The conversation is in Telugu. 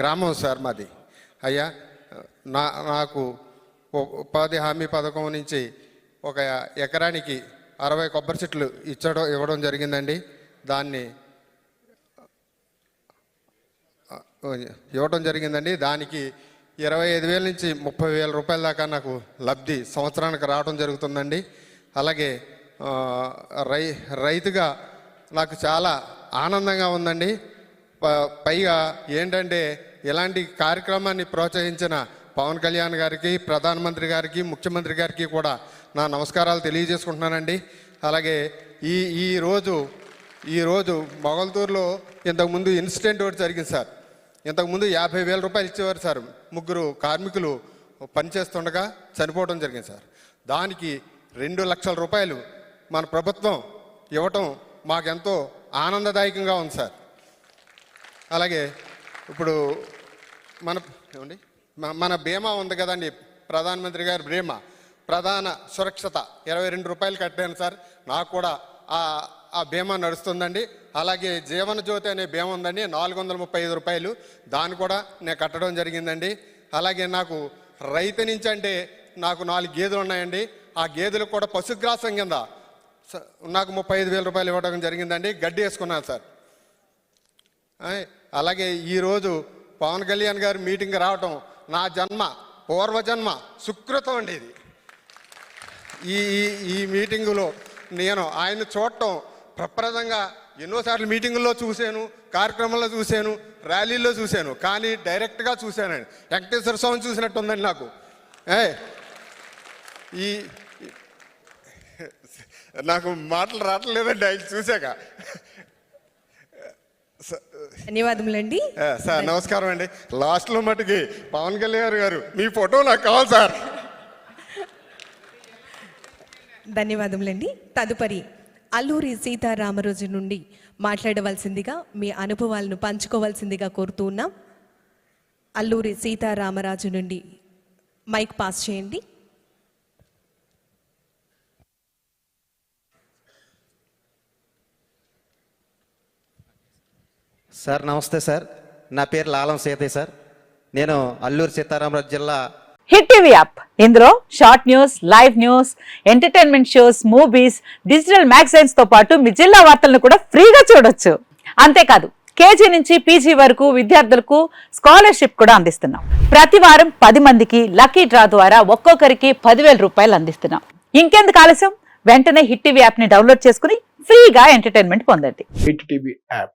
గ్రామం సార్ మాది. అయ్యా నా నాకు ఉపాధి హామీ పథకం నుంచి ఒక ఎకరానికి అరవై కొబ్బరి చెట్లు ఇచ్చడం ఇవ్వడం జరిగిందండి. దాన్ని ఇవ్వడం జరిగిందండి. దానికి ఇరవై ఐదు వేల నుంచి ముప్పై వేల రూపాయల దాకా నాకు లబ్ధి సంవత్సరానికి రావడం జరుగుతుందండి. అలాగే రై రైతుగా నాకు చాలా ఆనందంగా ఉందండి. ప- పైగా ఏంటంటే ఇలాంటి కార్యక్రమాన్ని ప్రోత్సహించిన పవన్ కళ్యాణ్ గారికి ప్రధానమంత్రి గారికి ముఖ్యమంత్రి గారికి కూడా నా నమస్కారాలు తెలియజేసుకుంటున్నానండి. అలాగే ఈ ఈరోజు ఈరోజు మొగల్తూరులో ఇంతకుముందు ఇన్సిడెంట్ ఒకటి జరిగింది సార్. ఇంతకుముందు యాభై వేల రూపాయలు ఇచ్చేవారు సార్. ముగ్గురు కార్మికులు పనిచేస్తుండగా చనిపోవడం జరిగింది సార్. దానికి రెండు లక్షల రూపాయలు మన ప్రభుత్వం ఇవ్వటం మాకెంతో ఆనందదాయకంగా ఉంది సార్. అలాగే ఇప్పుడు మన ఏమండి? మన బీమా ఉంది కదండి. ప్రధానమంత్రి గారి బీమా. ప్రధాన సురక్షత. ఇరవై రెండు రూపాయలు కట్టాను సార్. నాకు కూడా ఆ ఆ బీమా నడుస్తుందండి. అలాగే జీవన జ్యోతి అనే బీమా ఉందండి. నాలుగు వందల ముప్పై ఐదు రూపాయలు. దాన్ని కూడా నేను కట్టడం జరిగిందండి. అలాగే నాకు రైతు నుంచి అంటే నాకు నాలుగు గేదెలు ఉన్నాయండి. ఆ గేదెలకు కూడా పశుగ్రాసం కింద స- నాకు ముప్పై ఐదు వేల రూపాయలు ఇవ్వడం జరిగిందండి. గడ్డి వేసుకున్నాను సార్. అలాగే ఈరోజు పవన్ కళ్యాణ్ గారు మీటింగ్ రావటం నా జన్మ పూర్వజన్మ సుకృతం అండి ఇది. ఈ ఈ- ఈ మీటింగులో నేను ఆయన చూడటం ప్రప్రదంగా ఎన్నోసార్లు మీటింగుల్లో చూశాను కార్యక్రమంలో చూశాను ర్యాలీల్లో చూశాను కానీ డైరెక్ట్గా చూశానండి. వెంకటేశ్వర స్వామి చూసినట్టు ఉందండి నాకు. ఏ ఈ నాకు మాటలు రావట్లేదండి ఆయన చూశాక. ధన్యవాదములండి. సార్ నమస్కారం అండి. లాస్ట్లో మటుకి పవన్ కళ్యాణ్ గారు మీ ఫోటో నాకు కావాలి సార్. ధన్యవాదములండి. తదుపరి అల్లూరి సీతారామరాజు నుండి మాట్లాడవలసిందిగా మీ అనుభవాలను పంచుకోవాల్సిందిగా కోరుతూ ఉన్నాం. అల్లూరి సీతారామరాజు నుండి మైక్ పాస్ చేయండి. సార్ నమస్తే సార్. నా పేరు లాలం సీతయ్య సార్. నేను అల్లూరు సీతారామరాజు జిల్లా హిట్ టీవీ యాప్. ఇందులో short news live news entertainment shows movies digital మ్యాగజైన్స్తో పాటు మీ జిల్లా వార్తలను కూడా ఫ్రీగా చూడొచ్చు. అంతేకాదు కేజీ నుంచి పీజీ వరకు విద్యార్థులకు స్కాలర్షిప్ కూడా అందిస్తున్నాం. ప్రతి వారం పది మందికి లక్కీ డ్రా ద్వారా ఒక్కొక్కరికి పదివేల రూపాయలు అందిస్తున్నాం. ఇంకెందుకు ఆలస్యం? వెంటనే హిట్ టీవీ యాప్ని డౌన్లోడ్ చేసుకుని ఫ్రీగా ఎంటర్టైన్మెంట్ పొందండి. Hit TV app.